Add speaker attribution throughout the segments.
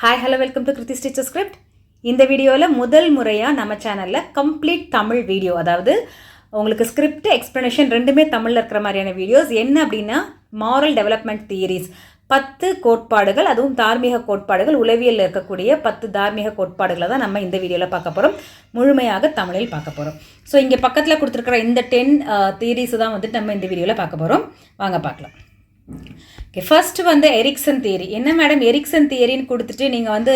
Speaker 1: Hi hello welcome to Kruthi stitcher script இந்த வீடியோவில் முதல் முறையாக நம்ம சேனலில் கம்ப்ளீட் தமிழ் வீடியோ அதாவது உங்களுக்கு ஸ்கிரிப்ட் எக்ஸ்ப்ளனேஷன் ரெண்டுமே தமிழில் இருக்கிற மாதிரியான வீடியோஸ் என்ன அப்படின்னா மாரல் டெவலப்மெண்ட் தியரிஸ் பத்து கோட்பாடுகள் அதுவும் தார்மீக கோட்பாடுகள் உளவியலில் இருக்கக்கூடிய பத்து தார்மீக கோட்பாடுகளை தான் நம்ம இந்த வீடியோவில் பார்க்க போகிறோம் முழுமையாக தமிழில் பார்க்க போகிறோம் ஸோ இங்கே பக்கத்தில் கொடுத்துருக்குற இந்த டென் தியரிஸ் uh, தான் வந்துட்டு நம்ம இந்த வீடியோவில் பார்க்க போகிறோம் வாங்க பார்க்கலாம். ஓகே ஃபர்ஸ்ட் வந்து எரிக்சன் தியரி என்ன மேடம் எரிக்சன் தியரின்னு கொடுத்துட்டு நீங்கள் வந்து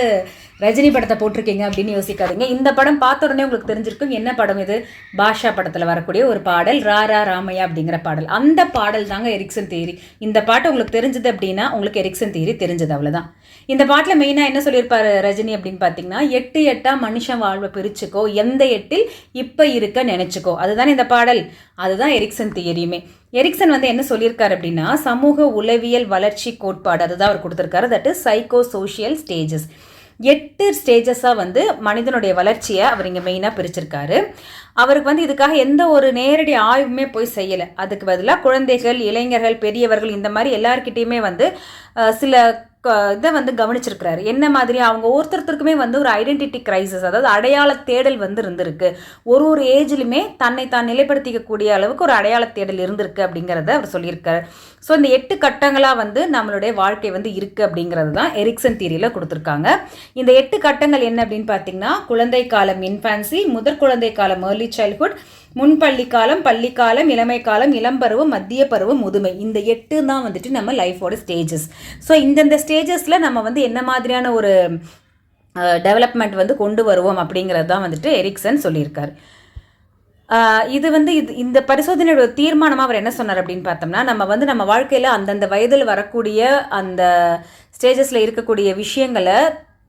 Speaker 1: ரஜினி படத்தை போட்டிருக்கீங்க அப்படின்னு யோசிக்காதீங்க. இந்த படம் பார்த்த உடனே உங்களுக்கு தெரிஞ்சிருக்கும் என்ன படம் இது? பாஷா படத்தில் வரக்கூடிய ஒரு பாடல் ராரா ராமையா அப்படிங்கிற பாடல். அந்த பாடல் தாங்க எரிக்சன் தியரி இந்த பாட்டு உங்களுக்கு தெரிஞ்சது அப்படின்னா உங்களுக்கு எரிக்சன் தியரி தெரிஞ்சது அவ்வளோதான் இந்த பாட்டில் மெயினாக என்ன சொல்லியிருப்பாரு ரஜினி அப்படின்னு பார்த்தீங்கன்னா எட்டு எட்டாக மனுஷன் வாழ்வை பிரிச்சுக்கோ எந்த எட்டில் இப்போ இருக்க நினச்சிக்கோ. அதுதானே இந்த பாடல். அதுதான் எரிக்சன் தியரியுமே. எரிக்சன் வந்து என்ன சொல்லியிருக்காரு அப்படின்னா சமூக உளவியல் வளர்ச்சி கோட்பாடு அதுதான் அவர் கொடுத்துருக்காரு. That is psycho social stages எட்டு ஸ்டேஜஸாக வந்து மனிதனுடைய வளர்ச்சியை அவர் இங்கே மெயினாக பிரிச்சிருக்காரு. அவருக்கு வந்து இதுக்காக எந்த ஒரு நேரடி ஆய்வுமே போய் செய்யலை. அதுக்கு பதிலாக குழந்தைகள் இளைஞர்கள் பெரியவர்கள் இந்த மாதிரி எல்லார்கிட்டேயுமே வந்து சில இதை வந்து கவனிச்சிருக்கிறாரு. என்ன மாதிரி அவங்க ஒருத்தருத்தருக்குமே வந்து ஒரு ஐடென்டிட்டி கிரைசிஸ் அதாவது அடையாள தேடல் வந்து இருந்திருக்கு. ஒரு ஒரு ஏஜ்லையுமே தன்னை தான் நிலைப்படுத்திக்கக்கூடிய அளவுக்கு ஒரு அடையாள தேடல் இருந்திருக்கு அப்படிங்கிறத அவர் சொல்லியிருக்காரு. ஸோ இந்த எட்டு கட்டங்களாக வந்து நம்மளுடைய வாழ்க்கை வந்து இருக்குது அப்படிங்கிறது தான் எரிக்சன் தீரியில் கொடுத்துருக்காங்க. இந்த எட்டு கட்டங்கள் என்ன அப்படின்னு பார்த்தீங்கன்னா குழந்தை காலம் இன்ஃபான்சி முதற் குழந்தை காலம் ஏர்லி சைல்ட்ஹுட் முன்பள்ளி காலம் பள்ளி காலம் இளமை காலம் இளம்பருவம் மத்திய பருவம் முதுமை. இந்த எட்டு தான் வந்துட்டு நம்ம லைஃபோட ஸ்டேஜஸ் ஸோ இந்தந்த ஸ்டேஜஸில் நம்ம வந்து என்ன மாதிரியான ஒரு டெவலப்மெண்ட் வந்து கொண்டு வருவோம் அப்படிங்கிறது தான் வந்துட்டு எரிக்சன் சொல்லியிருக்காரு. இது வந்து இது இந்த பரிசோதனையோட தீர்மானமாக அவர் என்ன சொன்னார் அப்படின்னு பார்த்தோம்னா நம்ம வந்து நம்ம வாழ்க்கையில் அந்தந்த வயதில் வரக்கூடிய அந்த ஸ்டேஜஸில் இருக்கக்கூடிய விஷயங்களை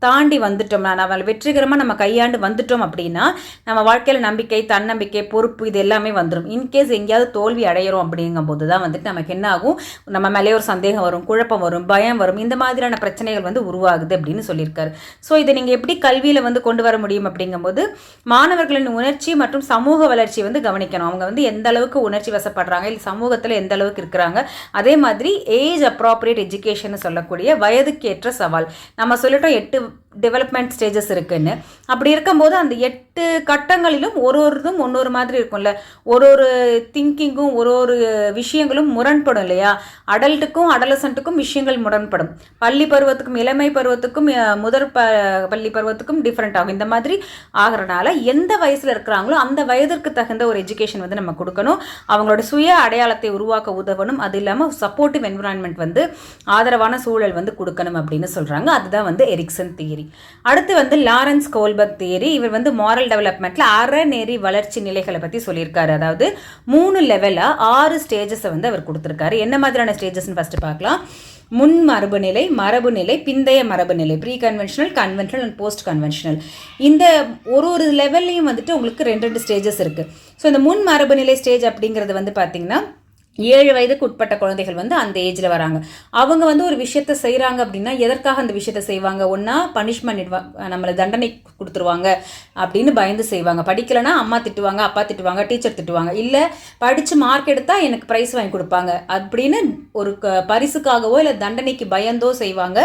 Speaker 1: தாண்டி வந்துட்டோம்னா நம்ம வெற்றிகரமாக நம்ம கையாண்டு வந்துட்டோம் அப்படின்னா நம்ம வாழ்க்கையில் நம்பிக்கை தன்னம்பிக்கை பொறுப்பு இது எல்லாமே வந்துடும் இன்கேஸ் எங்கேயாவது தோல்வி அடையிறோம் அப்படிங்கும்போது தான் வந்துட்டு நமக்கு என்ன ஆகும்? நம்ம மேலே ஒரு சந்தேகம் வரும் குழப்பம் வரும் பயம் வரும். இந்த மாதிரியான பிரச்சனைகள் வந்து உருவாகுது அப்படின்னு சொல்லியிருக்காரு. ஸோ இதை நீங்கள் எப்படி கல்வியில் வந்து கொண்டு வர முடியும் அப்படிங்கும்போது மாணவர்களின் உணர்ச்சி மற்றும் சமூக வளர்ச்சி வந்து கவனிக்கணும். அவங்க வந்து எந்த அளவுக்கு உணர்ச்சி வசப்படுறாங்க இல்லை சமூகத்தில் எந்த அளவுக்கு இருக்கிறாங்க? அதே மாதிரி ஏஜ் அப்ராப்ரியேட் எஜுகேஷன் சொல்லக்கூடிய வயதுக்கேற்ற சவால். நம்ம சொல்லிட்டோம் எட்டு from டெவலப்மெண்ட் ஸ்டேஜஸ் இருக்குன்னு. அப்படி இருக்கும்போது அந்த எட்டு கட்டங்களிலும் ஒரு ஒரு இதும் ஒன்னொரு மாதிரி இருக்கும்ல. ஒரு ஒரு திங்கிங்கும் ஒரு ஒரு விஷயங்களும் முரண்படும் இல்லையா? அடல்ட்டுக்கும் அடலசன்ட்டுக்கும் விஷயங்கள் முரண்படும். பள்ளி பருவத்துக்கும் இளமை பருவத்துக்கும் முதற் ப பள்ளி பருவத்துக்கும் டிஃப்ரெண்ட் ஆகும். இந்த மாதிரி ஆகிறனால எந்த வயசில் இருக்கிறாங்களோ அந்த வயதிற்கு தகுந்த ஒரு எஜுகேஷன் வந்து நம்ம கொடுக்கணும். அவங்களோட சுய அடையாளத்தை உருவாக்க உதவணும். அது இல்லாமல் சப்போர்ட்டிவ் என்விரான்மெண்ட் வந்து ஆதரவான சூழல் வந்து கொடுக்கணும் அப்படின்னு சொல்கிறாங்க அதுதான் வந்து எரிக்சன் தியரி அடுத்து வந்து லாரன்ஸ் கோல்பர்க் தியரி இவர் வந்து மாரல் டெவலப்மெண்ட்டில் அறநெறி வளர்ச்சி நிலைகளை பற்றி சொல்லியிருக்காரு. அதாவது மூணு லெவலாக ஆறு ஸ்டேஜஸை வந்து அவர் கொடுத்துருக்காரு. என்ன மாதிரியான ஸ்டேஜஸ்னு ஃபஸ்ட்டு பார்க்கலாம். முன் மரபு நிலை மரபு நிலை பிந்தைய மரபு நிலை pre conventional conventional and post conventional இந்த ஒரு ஒரு லெவல்லையும் வந்துட்டு உங்களுக்கு ரெண்டு ரெண்டு ஸ்டேஜஸ் இருக்குது ஸோ இந்த முன் மரபு நிலை ஸ்டேஜ் அப்படிங்கிறது வந்து பார்த்திங்கன்னா ஏழு வயதுக்கு உட்பட்ட குழந்தைகள் வந்து அந்த ஏஜில் வராங்க. அவங்க வந்து ஒரு விஷயத்த செய்கிறாங்க அப்படின்னா எதற்காக அந்த விஷயத்த செய்வாங்க? ஒன்றா பனிஷ்மெண்ட் நம்மளை தண்டனை கொடுத்துருவாங்க அப்படின்னு பயந்து செய்வாங்க. படிக்கலைன்னா அம்மா திட்டுவாங்க அப்பா திட்டுவாங்க டீச்சர் திட்டுவாங்க. இல்லை படித்து மார்க் எடுத்தால் எனக்கு ப்ரைஸ் வாங்கி கொடுப்பாங்க அப்படின்னு ஒரு க பரிசுக்காகவோ இல்லை தண்டனைக்கு பயந்தோ செய்வாங்க.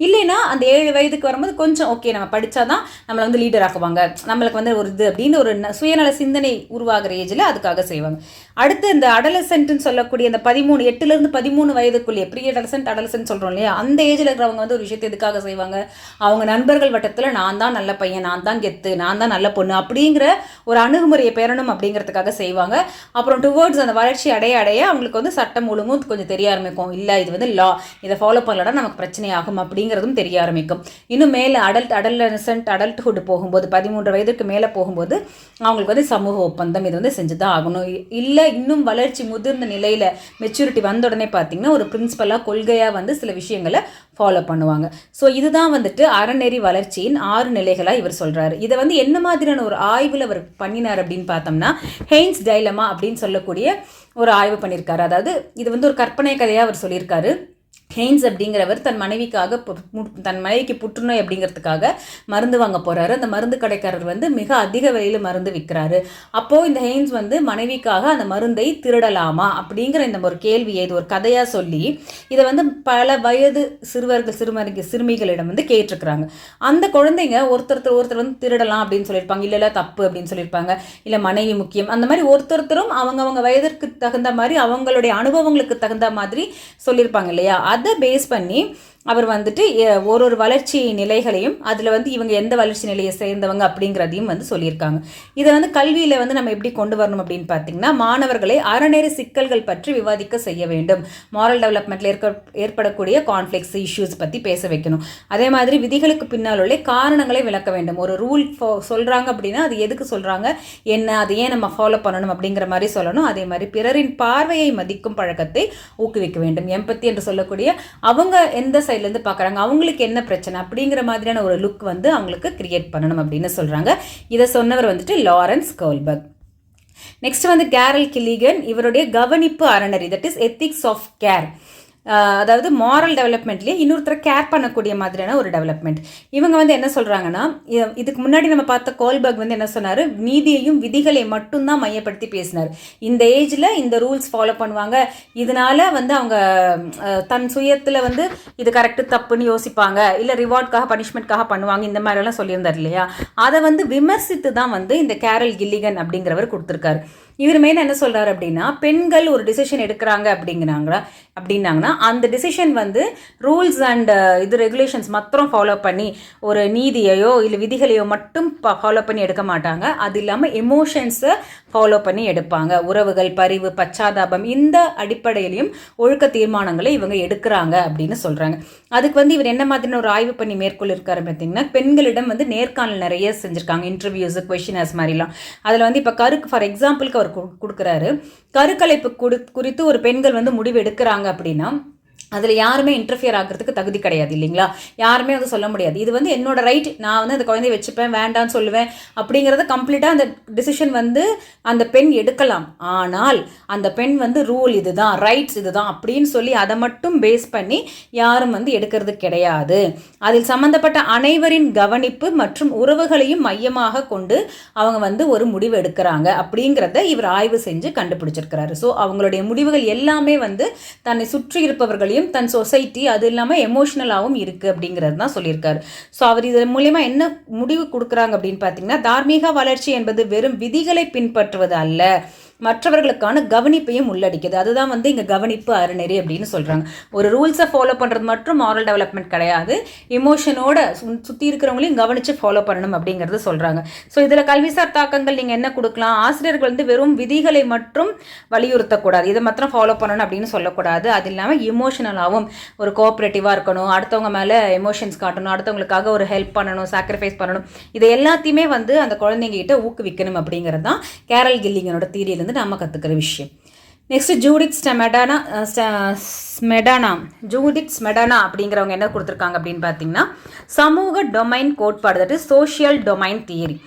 Speaker 1: இல்லைன்னா அந்த ஏழு வயதுக்கு வரும்போது கொஞ்சம் ஓகே நம்ம படித்தா தான் நம்மளை வந்து லீடர் ஆக்குவாங்க. நம்மளுக்கு வந்து ஒரு இது அப்படின்னு ஒரு சுயநல சிந்தனை உருவாகிற ஏஜில் அதுக்காக செய்வாங்க. அடுத்து இந்த அடலசென்ட்னு சொல்லக்கூடிய அந்த பதிமூணு எட்டுலேருந்து பதிமூணு வயதுக்குள்ளேயே ப்ரீ அடலசென்ட் அடலசென்ட் சொல்கிறோம் இல்லையா? அந்த ஏஜில் இருக்கிறவங்க வந்து ஒரு விஷயத்தை எதுக்காக செய்வாங்க? அவங்க நண்பர்கள் வட்டத்தில் நான் தான் நல்ல பையன் நான் தான் கெத்து நான் தான் நல்ல பொண்ணு அப்படிங்கிற ஒரு அணுகுமுறையை பெறணும் அப்படிங்கிறதுக்காக செய்வாங்க. அப்புறம் டுவர்ட்ஸ் அந்த வளர்ச்சி அடைய அடைய அவங்களுக்கு வந்து சட்டம் ஒழுங்கும் கொஞ்சம் தெரிய ஆரம்பிக்கும். இல்லை இது வந்து லா இதை ஃபாலோ பண்ணலன்னா நமக்கு பிரச்சனை ஆகும் அப்படிங்கிறதும் தெரிய ஆரம்பிக்கும். இன்னும் மேலே அடல்ட் அடல்சன்ட் அடல்ட்ஹுட் போகும்போது பதிமூன்று வயதுக்கு மேலே போகும்போது அவங்களுக்கு வந்து சமூக ஒப்பந்தம் இது வந்து செஞ்சு தான் ஆகணும். இல்லை இன்னும் வளர்ச்சி முதிர்ந்த நிலையில் மெச்சூரிட்டி வந்த உடனே பார்த்தீங்கன்னா ஒரு பிரின்சிபலாக கொள்கையாக வந்து சில விஷயங்களை ஃபாலோ பண்ணுவாங்க. ஸோ இதுதான் வந்துட்டு அறநெறி வளர்ச்சியின் ஆறு நிலைகளாக இவர் சொல்கிறாரு இதை வந்து என்ன மாதிரியான ஒரு ஆய்வில் அவர் பண்ணினார் அப்படின்னு பார்த்தோம்னா ஹெய்ன்ஸ் டைலமா அப்படின்னு சொல்லக்கூடிய ஒரு ஆய்வு பண்ணியிருக்காரு. அதாவது இது வந்து ஒரு கற்பனை கதையாக அவர் சொல்லியிருக்காரு. ஹெய்ன்ஸ் அப்படிங்கிறவர் தன் மனைவிக்காக பு- தன் மனைவிக்கு புற்றுநோய் அப்படிங்கிறதுக்காக மருந்து வாங்க போகிறாரு அந்த மருந்து கடைக்காரர் வந்து மிக அதிக விலையில் மருந்து விற்கிறாரு. அப்போது இந்த ஹெய்ன்ஸ் வந்து மனைவிக்காக அந்த மருந்தை திருடலாமா அப்படிங்கிற இந்த ஒரு கேள்வியை இது ஒரு கதையாக சொல்லி இதை வந்து பல வயது சிறுவர்கள் சிறுமருக்கு சிறுமிகளிடம் வந்து கேட்டிருக்கிறாங்க. அந்த குழந்தைங்க ஒருத்தர் ஒருத்தர் வந்து திருடலாம் அப்படின்னு சொல்லியிருப்பாங்க. இல்லை தப்பு அப்படின்னு சொல்லியிருப்பாங்க. இல்லை மனைவி முக்கியம். அந்த மாதிரி ஒருத்தருத்தரும் அவங்கவங்க வயதிற்கு தகுந்த மாதிரி அவங்களுடைய அனுபவங்களுக்கு தகுந்த மாதிரி சொல்லியிருப்பாங்க இல்லையா? அதை பேஸ் பண்ணி அவர் வந்துட்டு ஒரு ஒரு வளர்ச்சி நிலைகளையும் அதில் வந்து இவங்க எந்த வளர்ச்சி நிலையை சேர்ந்தவங்க அப்படிங்கிறதையும் வந்து சொல்லியிருக்காங்க. இதை வந்து கல்வியில் வந்து நம்ம எப்படி கொண்டு வரணும் அப்படின்னு பார்த்தீங்கன்னா மாணவர்களை அறநேர சிக்கல்கள் பற்றி விவாதிக்க செய்ய வேண்டும். மாரல் டெவலப்மெண்ட்டில் ஏற்க ஏற்படக்கூடிய கான்ஃப்ளிக்ஸ் இஷ்யூஸ் பற்றி பேச வைக்கணும். அதே மாதிரி விதிகளுக்கு பின்னால் உள்ள காரணங்களை விளக்க வேண்டும். ஒரு ரூல் சொல்கிறாங்க அப்படின்னா அது எதுக்கு சொல்கிறாங்க என்ன அதை ஏன் நம்ம ஃபாலோ பண்ணணும் அப்படிங்கிற மாதிரி சொல்லணும். அதே மாதிரி பிறரின் பார்வையை மதிக்கும் பழக்கத்தை ஊக்குவிக்க வேண்டும். எம்பத்தி என்று சொல்லக்கூடிய அவங்க எந்த சைட்லேருந்து பார்க்குறாங்க அவங்களுக்கு என்ன பிரச்சனை? அப்படிங்கிற மாதிரியான ஒரு லுக் வந்து அவங்களுக்கு கிரியேட் பண்ணணும் அப்படின்னு சொல்கிறாங்க இதை சொன்னவர் வந்துட்டு லாரன்ஸ் கோல்பர்க். நெக்ஸ்ட் வந்து கேரல் கில்லிகன். இவருடைய கவனிப்பு அறநெறி that is ethics of care அதாவது மாரல் டெவலப்மெண்ட்லேயே இன்னொருத்தரை கேர் பண்ணக்கூடிய மாதிரியான ஒரு டெவலப்மெண்ட் இவங்க வந்து என்ன சொல்கிறாங்கன்னா இதுக்கு முன்னாடி நம்ம பார்த்த கோல்பர்க் வந்து என்ன சொன்னார்? நீதியையும் விதிகளை மட்டும்தான் மையப்படுத்தி பேசினார். இந்த ஏஜில் இந்த ரூல்ஸ் ஃபாலோ பண்ணுவாங்க. இதனால வந்து அவங்க தன் சுயத்தில் வந்து இது கரெக்டு தப்புன்னு யோசிப்பாங்க. இல்லை ரிவார்ட்காக பனிஷ்மெண்ட்காக பண்ணுவாங்க. இந்த மாதிரிலாம் சொல்லியிருந்தார் இல்லையா? அதை வந்து விமர்சித்து தான் வந்து இந்த கேரல் கில்லிகன் அப்படிங்கிறவர் கொடுத்துருக்காரு. இவர் மெயின் என்ன சொல்கிறார் அப்படின்னா பெண்கள் ஒரு டிசிஷன் எடுக்கிறாங்க அப்படிங்கிறாங்களா? அப்படின்னாங்கன்னா அந்த டிசிஷன் வந்து ரூல்ஸ் அண்ட் uh, இது ரெகுலேஷன்ஸ் மாத்திரம் ஃபாலோ பண்ணி ஒரு நீதியையோ இல்லை விதிகளையோ மட்டும் ஃபாலோ பண்ணி எடுக்க மாட்டாங்க. அது இல்லாமல் எமோஷன்ஸை ஃபாலோ பண்ணி எடுப்பாங்க. உறவுகள் பரிவு பச்சாதாபம் இந்த அடிப்படையிலையும் ஒழுக்க தீர்மானங்களை இவங்க எடுக்கிறாங்க அப்படின்னு சொல்கிறாங்க அதுக்கு வந்து இவர் என்ன மாதிரியான ஒரு ஆய்வு பண்ணி மேற்கொள்ளிருக்காரு பார்த்தீங்கன்னா பெண்களிடம் வந்து நேர்காணல் நிறைய செஞ்சுருக்காங்க. இன்டர்வியூஸு கொஷினர்ஸ் மாதிரிலாம். அதில் வந்து இப்போ கருக்கு ஃபார் எக்ஸாம்பிளுக்கு அவர் கொடுக்குறாரு. கருக்கலைப்பு குடு குறித்து ஒரு பெண்கள் வந்து முடிவு எடுக்கிறாங்க அப்படின்னா அதில் யாருமே இன்டர்ஃபியர் ஆகிறதுக்கு தகுதி கிடையாது இல்லைங்களா? யாருமே வந்து சொல்ல முடியாது. இது வந்து என்னோட ரைட் நான் வந்து அந்த குழந்தைய வச்சுப்பேன் வேண்டாம்னு சொல்லுவேன் அப்படிங்கிறத கம்ப்ளீட்டாக அந்த டிசிஷன் வந்து அந்த பெண் எடுக்கலாம். ஆனால் அந்த பெண் வந்து ரூல் இதுதான் ரைட்ஸ் இதுதான் அப்படின்னு சொல்லி அதை மட்டும் பேஸ் பண்ணி யாரும் வந்து எடுக்கிறது கிடையாது. அதில் சம்பந்தப்பட்ட அனைவரின் கவனிப்பு மற்றும் உறவுகளையும் மையமாக கொண்டு அவங்க வந்து ஒரு முடிவு எடுக்கிறாங்க அப்படிங்கிறத இவர் ஆய்வு செஞ்சு கண்டுபிடிச்சிருக்கிறாரு. ஸோ அவங்களுடைய முடிவுகள் எல்லாமே வந்து தன்னை சுற்றி இருப்பவர்களையும் தன் சொசைட்டி அது இல்லாமல் எமோஷ்னலாகவும் இருக்குது அப்படிங்கிறது தான் சொல்லியிருக்காரு. ஸோ அவர் இதன் மூலயமா என்ன முடிவு கொடுக்குறாங்க அப்படின்னு பார்த்தீங்கன்னா தார்மீக வளர்ச்சி என்பது வெறும் விதிகளை பின்பற்றுவது அல்ல. மற்றவர்களுக்கான கவனிப்பையும் உள்ளடிக்குது அதுதான் வந்து இங்கே கவனிப்பு அறநெறி அப்படின்னு சொல்கிறாங்க ஒரு ரூல்ஸை ஃபாலோ பண்ணுறது மட்டும் மாரல் டெவலப்மெண்ட் கிடையாது. இமோஷனோட சுற்றி இருக்கிறவங்களையும் கவனித்து ஃபாலோ பண்ணணும் அப்படிங்கிறது சொல்கிறாங்க ஸோ இதில் கல்விசார் தாக்கங்கள் நீங்கள் என்ன கொடுக்கலாம்? ஆசிரியர்கள் வந்து வெறும் விதிகளை மட்டும் வலியுறுத்தக்கூடாது. இதை மாத்திரம் ஃபாலோ பண்ணணும் அப்படின்னு சொல்லக்கூடாது. அது இல்லாமல் இமோஷனலாகவும் ஒரு கோஆப்ரேட்டிவாக இருக்கணும். அடுத்தவங்க மேலே எமோஷன்ஸ் காட்டணும். அடுத்தவங்களுக்காக ஒரு ஹெல்ப் பண்ணணும் சாக்ரிஃபைஸ் பண்ணணும். இதை எல்லாத்தையுமே வந்து அந்த குழந்தைங்ககிட்ட ஊக்குவிக்கணும் அப்படிங்கிறது தான் கேரல் கில்லிங்கனோட தீரியிலேருந்து நம்ம கற்றுக்கிற விஷயம் next Judith Smetana Smetana Judith Smetana அப்படிங்கிறவங்க என்ன கொடுத்துருக்காங்க அப்படின்னு பார்த்தீங்கன்னா சமூக டொமைன் கோட்பாடு சோஷியல் டொமைன் தியரி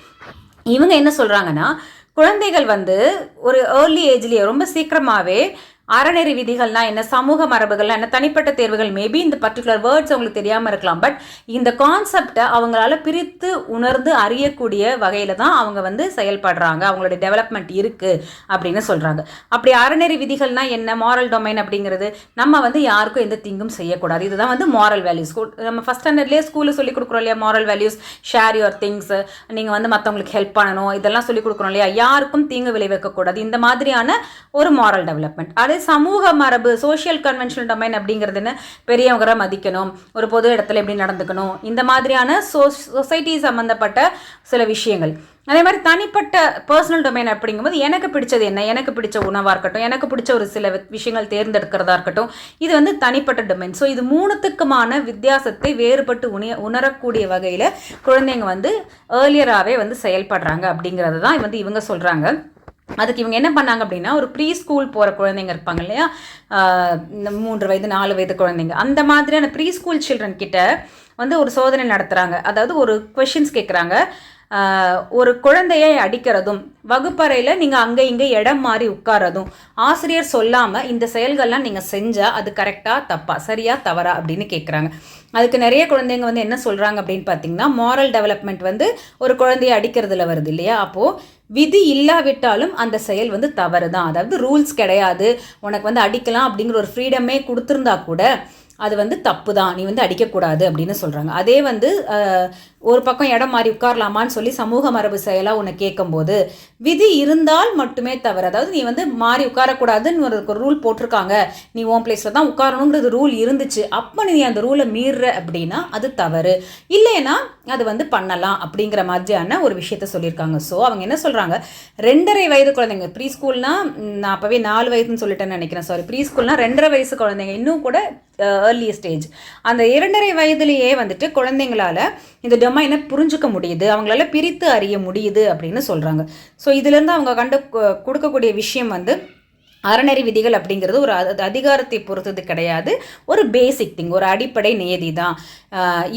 Speaker 1: இவங்க என்ன சொல்கிறாங்கன்னா குழந்தைகள் வந்து ஒரு ஏர்லி ஏஜ்லேயே ரொம்ப சீக்கிரமாகவே அறநெறி விதிகள்னா என்ன சமூக மரபுகள்னா என்ன தனிப்பட்ட தேர்வுகள் மேபி இந்த பர்டிகுலர் வேர்ட்ஸ் அவங்களுக்கு தெரியாமல் இருக்கலாம். பட் இந்த கான்செப்டை அவங்களால பிரித்து உணர்ந்து அறியக்கூடிய வகையில் தான் அவங்க வந்து செயல்படுறாங்க. அவங்களுடைய டெவலப்மெண்ட் இருக்குது அப்படின்னு சொல்கிறாங்க அப்படி அறநெறி விதிகள்னா என்ன மாரல் டொமைன் அப்படிங்கிறது நம்ம வந்து யாருக்கும் எந்த திங்கும் செய்யக்கூடாது. இதுதான் வந்து மாரல் வேல்யூஸ் நம்ம ஃபஸ்ட் ஸ்டாண்டர்ட்லேயே ஸ்கூலில் சொல்லி கொடுக்குறோம் இல்லையா moral values share your things நீங்கள் வந்து மற்றவங்களுக்கு ஹெல்ப் பண்ணணும் இதெல்லாம் சொல்லி கொடுக்குறோம் இல்லையா யாருக்கும் தீங்கு விளைவிக்கக்கூடாது. இந்த மாதிரியான ஒரு மாரல் டெவலப்மெண்ட் அது சமூக மரபு சோஷியல் கன்வென்ஷனல் டொமைன் அப்படிங்கிறதுன்னு பெரியவங்களை மதிக்கணும். ஒரு பொது இடத்துல எப்படி நடந்துக்கணும். இந்த மாதிரியான சோ சொசைட்டி சம்மந்தப்பட்ட சில விஷயங்கள். அதே மாதிரி தனிப்பட்ட பர்சனல் டொமைன் அப்படிங்கும்போது எனக்கு பிடிச்சது என்ன? எனக்கு பிடிச்ச உணவாக இருக்கட்டும் எனக்கு பிடிச்ச ஒரு சில விஷயங்கள் தேர்ந்தெடுக்கிறதா இருக்கட்டும் இது வந்து தனிப்பட்ட டொமைன் ஸோ இது மூணுத்துக்குமான வித்தியாசத்தை வேறுபட்டு உண உணரக்கூடிய வகையில் குழந்தைங்க வந்து ஏர்லியராகவே வந்து செயல்படுறாங்க அப்படிங்கிறது தான் வந்து இவங்க சொல்கிறாங்க அதுக்கு இவங்க என்ன பண்ணாங்க அப்படின்னா ஒரு ப்ரீ ஸ்கூல் போகிற குழந்தைங்க இருப்பாங்க இல்லையா? இந்த மூன்று வயது நாலு வயது குழந்தைங்க. அந்த மாதிரியான ப்ரீ ஸ்கூல் சில்ட்ரன் கிட்ட வந்து ஒரு சோதனை நடத்துகிறாங்க அதாவது ஒரு கொஷின்ஸ் கேட்குறாங்க ஒரு குழந்தையை அடிக்கிறதும் வகுப்பறையில் நீங்கள் அங்கே இங்கே இடம் மாறி உட்காரதும் ஆசிரியர் சொல்லாமல் இந்த செயல்கள்லாம் நீங்கள் செஞ்சால் அது கரெக்டாக தப்பா சரியா தவறா அப்படின்னு கேட்குறாங்க அதுக்கு நிறைய குழந்தைங்க வந்து என்ன சொல்கிறாங்க அப்படின்னு பார்த்தீங்கன்னா மாரல் டெவலப்மெண்ட் வந்து ஒரு குழந்தையை அடிக்கிறதுல வருது இல்லையா? அப்போது விதி இல்லாவிட்டாலும் அந்த செயல் வந்து தவறு தான் அதாவது ரூல்ஸ் கிடையாது. உனக்கு வந்து அடிக்கலாம் அப்படிங்கிற ஒரு ஃப்ரீடமே கொடுத்துருந்தா கூட அது வந்து தப்பு தான் நீ வந்து அடிக்கக்கூடாது அப்படின்னு சொல்கிறாங்க அதே வந்து ஒரு பக்கம் இடம் மாறி உட்காரலாமான்னு சொல்லி சமூக மரபு செயலாக உன்னை கேட்கும்போது விதி இருந்தால் மட்டுமே தவறு. அதாவது நீ வந்து மாறி உட்காரக்கூடாதுன்னு ஒரு ரூல் போட்டிருக்காங்க. நீ ஓம் பிளேஸில் தான் உட்காரணுங்கிறது ரூல் இருந்துச்சு. அப்போ நீ அந்த ரூலை மீறுற அப்படின்னா அது தவறு. இல்லைன்னா அது வந்து பண்ணலாம் அப்படிங்கிற மாதிரியான ஒரு விஷயத்த சொல்லியிருக்காங்க. ஸோ அவங்க என்ன சொல்கிறாங்க ரெண்டரை வயது குழந்தைங்க ப்ரீ ஸ்கூல்னா நான் அப்போவே நாலு வயதுன்னு சொல்லிட்டேன்னு நினைக்கிறேன். சாரி ப்ரீ ஸ்கூல்னால் ரெண்டரை வயசு குழந்தைங்க. இன்னும் கூட ஏர்லி ஸ்டேஜ் அந்த இரண்டரை வயதுலேயே வந்துட்டு குழந்தைங்களால் இந்த டொமைனை புரிஞ்சுக்க முடியுது? அவங்களால பிரித்து அறிய முடியுது அப்படின்னு சொல்கிறாங்க ஸோ இதுலேருந்து அவங்க கண்டு கொடுக்கக்கூடிய விஷயம் வந்து அறநெறி விதிகள் அப்படிங்கிறது ஒரு அதிகாரத்தை பொறுத்தது கிடையாது. ஒரு பேசிக் திங் ஒரு அடிப்படை நியதி தான்.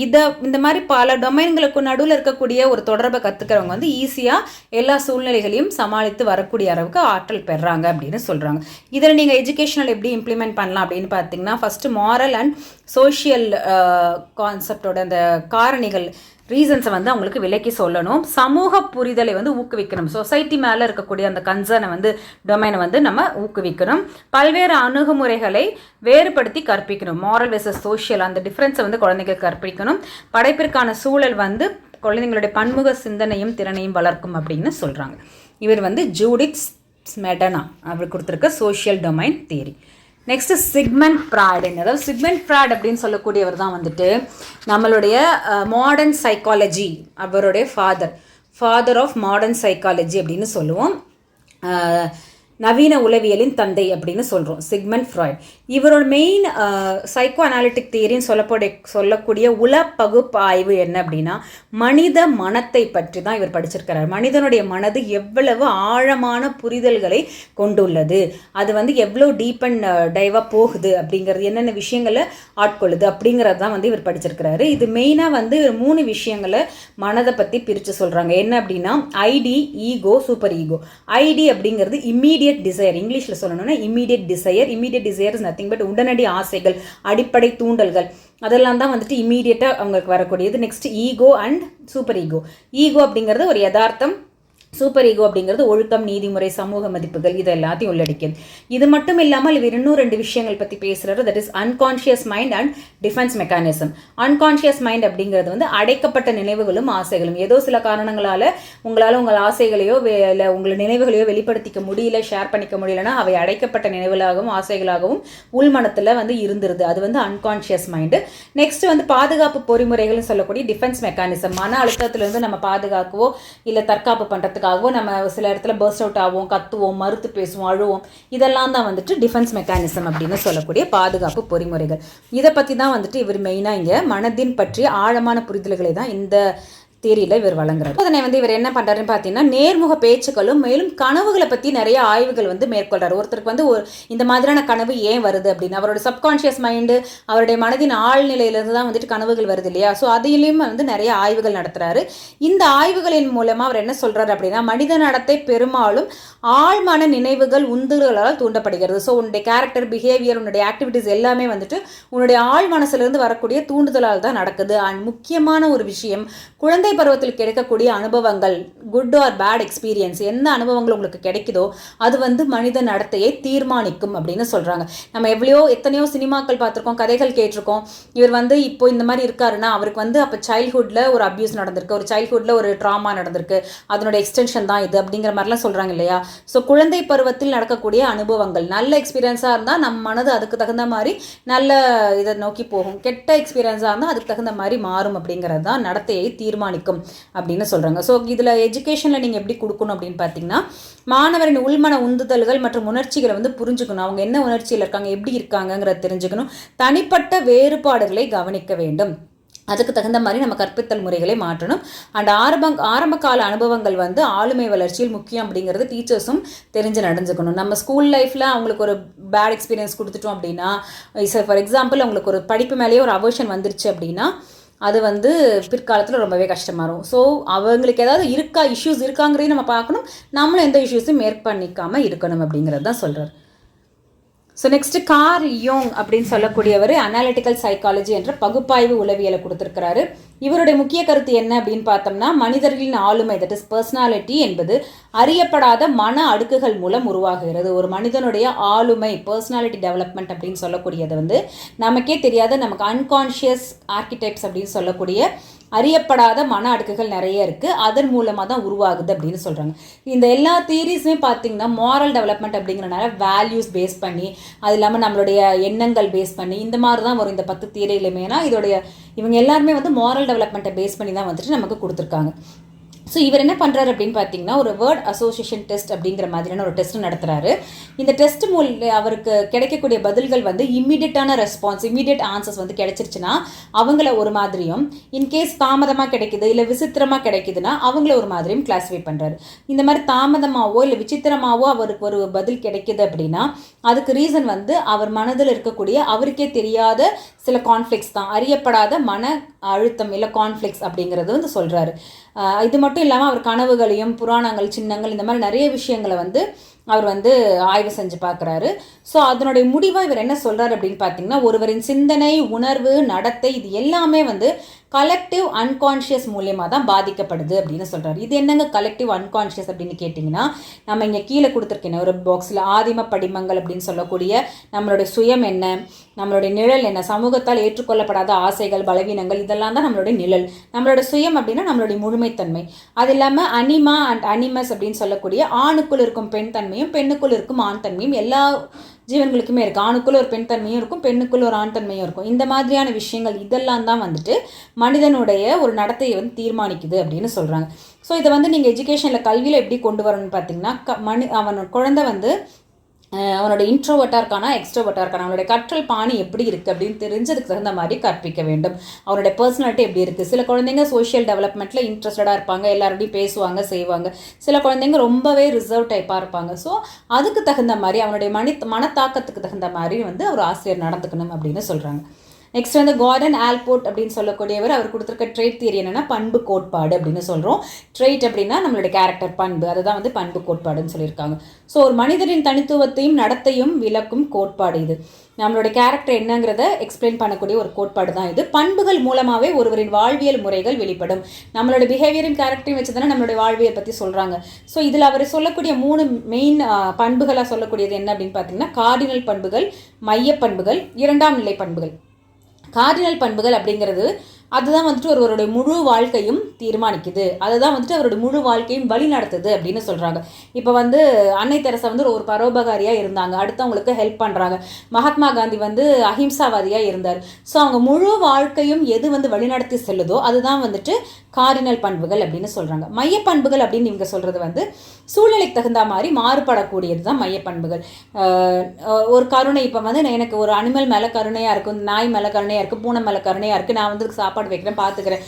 Speaker 1: இதை இந்த மாதிரி பல டொமைன்களுக்கு நடுவில் இருக்கக்கூடிய ஒரு தொடர்பை கற்றுக்கிறவங்க வந்து ஈஸியாக எல்லா சூழ்நிலைகளையும் சமாளித்து வரக்கூடிய அளவுக்கு ஆற்றல் பெறுறாங்க அப்படின்னு சொல்கிறாங்க இதில் நீங்கள் எஜுகேஷனல் எப்படி இம்ப்ளிமெண்ட் பண்ணலாம் அப்படின்னு பார்த்தீங்கன்னா ஃபஸ்ட்டு மாரல் அண்ட் சோஷியல் கான்செப்டோட அந்த காரணிகள் ரீசன்ஸை வந்து அவங்களுக்கு விலக்கி சொல்லணும். சமூக புரிதலை வந்து ஊக்குவிக்கணும். சொசைட்டி மேலே இருக்கக்கூடிய அந்த கன்சர்னை வந்து டொமைனை வந்து நம்ம ஊக்குவிக்கணும். பல்வேறு அணுகுமுறைகளை வேறுபடுத்தி கற்பிக்கணும். மாரல் வெர்சஸ் சோஷியல் அந்த டிஃப்ரென்ஸை வந்து குழந்தைங்களுக்கு கற்பிக்கணும். படைப்பிற்கான சூழல் வந்து குழந்தைங்களுடைய பன்முக சிந்தனையும் திறனையும் வளர்க்கும் அப்படின்னு சொல்கிறாங்க இவர் வந்து ஜூடித் ஸ்மெடனா. அவர் கொடுத்துருக்க social domain theory next Sigmund broaden அதாவது சிக்மெண்ட் ப்ராட் அப்படின்னு சொல்லக்கூடியவர் தான் வந்துட்டு நம்மளுடைய மாடர்ன் சைக்காலஜி அவருடைய father father of modern psychology அப்படின்னு சொல்லுவோம். நவீன உளவியலின் தந்தை அப்படின்னு சொல்கிறோம் சிக்மெண்ட் ஃப்ராய்ட். இவரோட மெயின் சைக்கோ அனாலிட்டிக் தியரின்னு சொல்லப்பட சொல்லக்கூடிய உள பகுப்பாய்வு என்ன அப்படின்னா மனித மனத்தை பற்றி தான் இவர் படிச்சிருக்கிறார். மனிதனுடைய மனது எவ்வளவு ஆழமான புரிதல்களை கொண்டுள்ளது அது வந்து எவ்வளோ டீப் அண்ட் டைவாக போகுது அப்படிங்கிறது என்னென்ன விஷயங்களை ஆட்கொள்ளுது அப்படிங்கிறது தான் வந்து இவர் படிச்சிருக்கிறாரு. இது மெயினாக வந்து மூணு விஷயங்களை மனதை பற்றி பிரித்து சொல்கிறாங்க என்ன அப்படின்னா id ego super ego id அப்படிங்கிறது இம்மீடியட் டிசையர் இங்கிலீஷில் சொல்லணும்னா immediate desire immediate desire is nothing but உடனடி ஆசைகள் அடிப்படை தூண்டல்கள். அதெல்லாம் தான் வந்துட்டு இம்மீடியட்டாக அவங்களுக்கு வரக்கூடியது. Next ego and super ego ego அப்படிங்கிறது ஒரு யதார்த்தம் சூப்பர் ஈகோ அப்படிங்கிறது ஒழுக்கம் நீதிமுறை சமூக மதிப்புகள் இது எல்லாத்தையும் உள்ளடக்கியது. இது மட்டும் இல்லாமல் இவர் இன்னும் ரெண்டு விஷயங்கள் பற்றி பேசுகிறாரு that is unconscious mind and defence mechanism unconscious mind அப்படிங்கிறது வந்து அடைக்கப்பட்ட நினைவுகளும் ஆசைகளும். ஏதோ சில காரணங்களால் உங்களால் உங்கள் ஆசைகளையோ வே- உங்கள் நினைவுகளையோ வெளிப்படுத்திக்க முடியல ஷேர் பண்ணிக்க முடியலன்னா அவை அடைக்கப்பட்ட நினைவுகளாகவும் ஆசைகளாகவும் உள்மனத்தில் வந்து இருந்துருது. அது வந்து அன்கான்ஷியஸ் மைண்டு நெக்ஸ்ட் வந்து பாதுகாப்பு பொறிமுறைகள்னு சொல்லக்கூடிய டிஃபென்ஸ் மெக்கானிசம் மன அழுத்தத்திலிருந்து நம்ம பாதுகாக்கவோ இல்லை தற்காப்பு பண்ணுறதுக்காகவும் நம்ம சில இடத்துல பர்ஸ்ட் அவுட் ஆகும் கத்துவோம் மறுத்து பேசுவோம் அழுவோம். இதெல்லாம் தான் வந்துட்டு டிஃபென்ஸ் மெக்கானிசம் அப்படின்னு சொல்லக்கூடிய பாதுகாப்பு பொறிமுறைகள். இதை பற்றி தான் வந்துட்டு இவர் மெயினாக இங்கே மனதின் பற்றிய ஆழமான புரிதல்களை தான் இந்த தேரியில் இவர் வழங்குறாரு. அதனை வந்து இவர் என்ன பண்ணுறாருன்னு பார்த்தீங்கன்னா நேர்முக பேச்சுக்களும் மேலும் கனவுகளை பற்றி நிறைய ஆய்வுகள் வந்து மேற்கொள்கிறார் ஒருத்தருக்கு வந்து ஒரு இந்த மாதிரியான கனவு ஏன் வருது அப்படின்னு அவரோட சப்கான்ஷியஸ் மைண்டு அவருடைய மனதின் ஆழ்நிலையிலிருந்து தான் வந்துட்டு கனவுகள் வருது இல்லையா? ஸோ அதிலையும் வந்து நிறைய ஆய்வுகள் நடத்துறாரு. இந்த ஆய்வுகளின் மூலமாக அவர் என்ன சொல்றாரு அப்படின்னா மனித நடத்தை பெரும்பாலும் ஆழ்மான நினைவுகள் உந்துகளால் தூண்டப்படுகிறது. ஸோ உன்னுடைய கேரக்டர் பிஹேவியர் உன்னுடைய ஆக்டிவிட்டீஸ் எல்லாமே வந்துட்டு உன்னுடைய ஆழ் மனசுலேருந்து வரக்கூடிய தூண்டுதலால் தான் நடக்குது. அண்ட் முக்கியமான ஒரு விஷயம் குழந்தை பருவத்தில் கிடைக்கக்கூடிய அனுபவங்கள் குட் ஆர் பேட் எக்ஸ்பீரியன்ஸ் எந்த அனுபவங்கள் உங்களுக்கு கிடைக்குதோ அது வந்து மனித நடத்தையை தீர்மானிக்கும் அப்படின்னு சொல்கிறாங்க நம்ம எவ்வளையோ எத்தனையோ சினிமாக்கள் பார்த்துருக்கோம் கதைகள் கேட்டிருக்கோம். இவர் வந்து இப்போ இந்த மாதிரி இருக்காருன்னா அவருக்கு வந்து அப்போ சைல்ட்ஹுட்டில் ஒரு அப்யூஸ் நடந்திருக்கு. ஒரு சைல்ட்ஹுட்டில் ஒரு ட்ராமா நடந்திருக்கு. அதனோட எக்ஸ்டென்ஷன் தான் இது அப்படிங்கிற மாதிரிலாம் சொல்கிறாங்க இல்லையா? ஸோ குழந்தை பருவத்தில் நடக்கக்கூடிய அனுபவங்கள். நல்ல எக்ஸ்பீரியன்ஸாக இருந்தால் நம்ம மனது அதுக்கு தகுந்த மாதிரி நல்ல இதை நோக்கி போகும். கெட்ட எக்ஸ்பீரியன்ஸாக இருந்தால் அதுக்கு தகுந்த மாதிரி மாறும் அப்படிங்கிறது தான் நடத்தையை தீர்மானிக்கும் அப்படின்னு சொல்கிறாங்க ஸோ இதில் எஜுகேஷனில் நீங்கள் எப்படி கொடுக்கணும் அப்படின்னு பார்த்தீங்கன்னா மாணவரின் உள்மன உந்துதல்கள் மற்றும் உணர்ச்சிகளை வந்து புரிஞ்சுக்கணும். அவங்க என்ன உணர்ச்சியில் இருக்காங்க எப்படி இருக்காங்கங்கிறத தெரிஞ்சுக்கணும். தனிப்பட்ட வேறுபாடுகளை கவனிக்க வேண்டும். அதுக்கு தகுந்த மாதிரி நம்ம கற்பித்தல் முறைகளை மாற்றணும். அண்ட் ஆரம்ப ஆரம்ப கால அனுபவங்கள் வந்து ஆளுமை வளர்ச்சியில் முக்கியம் அப்படிங்கிறது டீச்சர்ஸும் தெரிஞ்சு நடந்துக்கணும். நம்ம ஸ்கூல் லைஃப்பில் அவங்களுக்கு ஒரு பேட் எக்ஸ்பீரியன்ஸ் கொடுத்துட்டோம் அப்படின்னா ஃபார் எக்ஸாம்பிள் அவங்களுக்கு ஒரு படிப்பு மேலேயே ஒரு அவர்ஷன் வந்துருச்சு அப்படின்னா அது வந்து பிற்காலத்தில் ரொம்பவே கஷ்டமாக இருக்கும். ஸோ அவங்களுக்கு ஏதாவது இருக்கா இஷ்யூஸ் இருக்காங்கிறதையும் நம்ம பார்க்கணும். நம்மளும் எந்த இஷ்யூஸும் மேற்கண்ணிக்காமல் இருக்கணும் அப்படிங்கிறது தான் சொல்கிறார் ஸோ நெக்ஸ்ட் கார் யோங் அப்படின்னு சொல்லக்கூடியவர் அனாலிட்டிக்கல் சைக்காலஜி என்ற பகுப்பாய்வு உளவியலை கொடுத்துருக்கிறாரு. இவருடைய முக்கிய கருத்து என்ன அப்படின்னு பார்த்தோம்னா மனிதர்களின் ஆளுமை தட் இஸ் பர்சனாலிட்டி என்பது அறியப்படாத மன அடுக்குகள் மூலம் உருவாகுகிறது ஒரு மனிதனுடைய ஆளுமை பர்சனாலிட்டி டெவலப்மெண்ட் அப்படின்னு சொல்லக்கூடியது வந்து நமக்கே தெரியாத நமக்கு அன்கான்ஷியஸ் ஆர்கிடெக்ட்ஸ் அப்படின்னு சொல்லக்கூடிய அறியப்படாத மன அடுக்குகள் நிறைய இருக்குது அதன் மூலமாக தான் உருவாகுது அப்படின்னு சொல்கிறாங்க இந்த எல்லா தியரிஸுமே பார்த்தீங்கன்னா மாரல் டெவலப்மெண்ட் அப்படிங்கிறனால வேல்யூஸ் பேஸ் பண்ணி அது இல்லாமல் நம்மளுடைய எண்ணங்கள் பேஸ் பண்ணி இந்த மாதிரி தான் வரும் இந்த பத்து தியரியிலுமேனா இதோடைய இவங்க எல்லாருமே வந்து மாரல் டெவலப்மெண்ட்டை பேஸ் பண்ணி தான் வந்துட்டு நமக்கு கொடுத்துருக்காங்க. ஸோ இவர் என்ன பண்ணுறாரு அப்படின்னு பார்த்தீங்கன்னா ஒரு வேர்ட் அசோசியேஷன் டெஸ்ட் அப்படிங்கிற மாதிரியான ஒரு டெஸ்ட் நடத்துகிறாரு இந்த டெஸ்ட் மூல அவருக்கு கிடைக்கக்கூடிய பதில்கள் வந்து இம்மிடியட்டான ரெஸ்பான்ஸ் இம்மிடியட் ஆன்சர்ஸ் வந்து கிடைச்சிருச்சுன்னா அவங்கள ஒரு மாதிரியும் இன்கேஸ் தாமதமாக கிடைக்குது இல்லை விசித்திரமாக கிடைக்குதுன்னா அவங்கள ஒரு மாதிரியும் கிளாஸிஃபை பண்ணுறாரு இந்த மாதிரி தாமதமாகவோ இல்லை விசித்திரமாகவோ அவருக்கு ஒரு பதில் கிடைக்குது அப்படின்னா அதுக்கு ரீசன் வந்து அவர் மனதில் இருக்கக்கூடிய அவருக்கே தெரியாத சில கான்ஃப்ளிக்ஸ் தான். அறியப்படாத மன அழுத்தம் இல்லை கான்ஃப்ளிக்ஸ் அப்படிங்கிறது வந்து சொல்கிறாரு இது மட்டும் இல்லாமல் அவர் கனவுகளையும் புராணங்கள் சின்னங்கள் இந்த மாதிரி நிறைய விஷயங்களை வந்து அவர் வந்து ஆய்வு செஞ்சு பார்க்குறாரு. ஸோ அதனுடைய முடிவாக இவர் என்ன சொல்கிறார் அப்படின்னு பார்த்தீங்கன்னா ஒருவரின் சிந்தனை உணர்வு நடத்தை இது எல்லாமே வந்து கலெக்டிவ் அன்கான்ஷியஸ் மூலியமாக தான் பாதிக்கப்படுது அப்படின்னு சொல்கிறார் இது என்னங்க கலெக்டிவ் அன்கான்ஷியஸ் அப்படின்னு கேட்டிங்கன்னா நம்ம இங்கே கீழே கொடுத்துருக்கேன் ஒரு பாக்ஸில் ஆதிம படிமங்கள் அப்படின்னு சொல்லக்கூடிய நம்மளுடைய சுயம் என்ன? நம்மளுடைய நிழல் என்ன? சமூகத்தால் ஏற்றுக்கொள்ளப்படாத ஆசைகள் பலவீனங்கள் இதெல்லாம் தான் நம்மளுடைய நிழல். நம்மளோட சுயம் அப்படின்னா நம்மளுடைய முழுமைத்தன்மை. அது இல்லாமல் அனிமா அண்ட் அனிமஸ் அப்படின்னு சொல்லக்கூடிய ஆணுக்குள் இருக்கும் பெண் தன்மையும் பெண்ணுக்குள் இருக்கும் ஆண் தன்மையும் எல்லா ஜீவன்களுக்குமே இருக்குது ஆணுக்குள்ளே ஒரு பெண் தன்மையும் இருக்கும் பெண்ணுக்குள்ளே ஒரு ஆண் தன்மையும் இருக்கும். இந்த மாதிரியான விஷயங்கள் இதெல்லாம் தான் வந்துட்டு மனிதனுடைய ஒரு நடத்தையை வந்து தீர்மானிக்குது அப்படின்னு சொல்கிறாங்க ஸோ இதை வந்து நீங்கள் எஜுகேஷனில் கல்வியில் எப்படி கொண்டு வரணும்னு பார்த்தீங்கன்னா க மனி அவன் குழந்தை வந்து அவனோட இன்ட்ரோவர்ட்டாக இருக்கானா எக்ஸ்ட்ரோவர்ட்டாக இருக்கானா அவனுடைய கற்றல் பாணி எப்படி இருக்குது அப்படின்னு தெரிஞ்சதுக்கு தகுந்த மாதிரி கற்பிக்க வேண்டும். அவனுடைய பர்சனாலிட்டி எப்படி இருக்குது சில குழந்தைங்க சோஷியல் டெவலப்மெண்ட்டில் இன்ட்ரெஸ்டடாக இருப்பாங்க எல்லாரோடையும் பேசுவாங்க செய்வாங்க. சில குழந்தைங்க ரொம்பவே ரிசர்வ் டைப்பாக இருப்பாங்க. ஸோ அதுக்கு தகுந்த மாதிரி அவனுடைய மனி மனத்தாக்கத்துக்கு தகுந்த மாதிரி வந்து ஒரு ஆசிரியர் நடந்துக்கணும் அப்படின்னு சொல்கிறாங்க நெக்ஸ்ட் வந்து கார்டன் ஆல்போர்ட் அப்படின்னு சொல்லக்கூடியவர் அவர் கொடுத்துருக்க ட்ரேட் தியரி என்னென்னா பண்பு கோட்பாடு அப்படின்னு சொல்கிறோம் ட்ரேட் அப்படின்னா நம்மளுடைய கேரக்டர் பண்பு. அதுதான் வந்து பண்பு கோட்பாடுன்னு சொல்லியிருக்காங்க. ஸோ ஒரு மனிதரின் தனித்துவத்தையும் நடத்தையும் விளக்கும் கோட்பாடு இது. நம்மளுடைய கேரக்டர் என்னங்கிறத எக்ஸ்பிளைன் பண்ணக்கூடிய ஒரு கோட்பாடு தான் இது. பண்புகள் மூலமாகவே ஒருவரின் வாழ்வியல் முறைகள் வெளிப்படும். நம்மளோட பிஹேவியரும் கேரக்டரையும் வச்சு தானே நம்மளுடைய வாழ்வியல் பற்றி சொல்கிறாங்க ஸோ இதில் அவர் சொல்லக்கூடிய மூணு மெயின் பண்புகளாக சொல்லக்கூடியது என்ன அப்படின்னு பார்த்தீங்கன்னா கார்டினல் பண்புகள் மைய பண்புகள் இரண்டாம் நிலை பண்புகள். கார்டினல் பண்புகள் அப்படிங்கிறது அதுதான் வந்துட்டு ஒருவருடைய முழு வாழ்க்கையும் தீர்மானிக்குது. அதுதான் வந்துட்டு அவருடைய முழு வாழ்க்கையும் வழி நடத்துது அப்படின்னு சொல்கிறாங்க இப்போ வந்து அன்னை தெரசா வந்து ஒரு பரோபகாரியாக இருந்தாங்க. அடுத்தவங்களுக்கு ஹெல்ப் பண்ணுறாங்க மகாத்மா காந்தி வந்து அஹிம்சாவாதியாக இருந்தார். ஸோ அவங்க முழு வாழ்க்கையும் எது வந்து வழிநடத்தி செல்லுதோ அதுதான் வந்துட்டு காரினல் பண்புகள் அப்படின்னு சொல்கிறாங்க மைய பண்புகள் அப்படின்னு இவங்க சொல்கிறது வந்து சூழ்நிலைக்கு தகுந்த மாதிரி மாறுபடக்கூடியது தான் மைய பண்புகள் ஒரு கருணை இப்போ வந்து எனக்கு ஒரு அனிமல் மேலே கருணையாக இருக்கும் நாய் மேலே கருணையாக இருக்குது பூனை மேலே கருணையாக இருக்குது நான் வந்து சாப்பாடு வைக்கிறேன் பார்த்துக்கிறேன்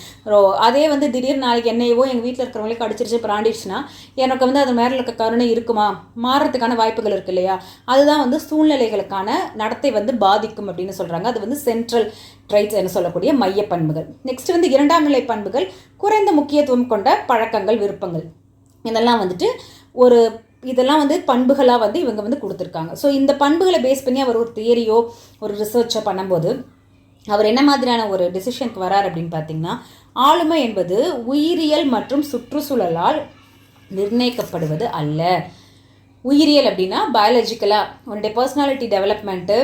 Speaker 1: அதே வந்து திடீர்னு நாளைக்கு என்னையவோ எங்கள் வீட்டில் இருக்கிறவங்களே கடிச்சிருச்சு பிராண்டிடுச்சுன்னா எனக்கு வந்து அது மேலே இருக்க கருணை இருக்குமா? மாறுறதுக்கான வாய்ப்புகள் இருக்கு இல்லையா? அதுதான் வந்து சூழ்நிலைகளுக்கான நடத்தை வந்து பாதிக்கும் அப்படின்னு சொல்கிறாங்க அது வந்து சென்ட்ரல் ட்ரைட்ஸ் என்று சொல்லக்கூடிய மைய பண்புகள். நெக்ஸ்ட் வந்து இரண்டாம் நிலை பண்புகள் குறைந்த முக்கியத்துவம் கொண்ட பழக்கங்கள் விருப்பங்கள். இதெல்லாம் வந்துட்டு ஒரு இதெல்லாம் வந்து பண்புகளாக வந்து இவங்க வந்து கொடுத்துருக்காங்க. ஸோ இந்த பண்புகளை பேஸ் பண்ணி அவர் ஒரு தியரியோ ஒரு ரிசர்ச்சோ பண்ணும்போது அவர் என்ன மாதிரியான ஒரு டிசிஷனுக்கு வரார் அப்படின்னு பார்த்தீங்கன்னா ஆளுமை என்பது உயிரியல் மற்றும் சுற்றுச்சூழலால் நிர்ணயிக்கப்படுவது அல்ல. உயிரியல் அப்படின்னா பயாலஜிக்கலாக உன்னுடைய பர்சனாலிட்டி டெவலப்மெண்ட்டு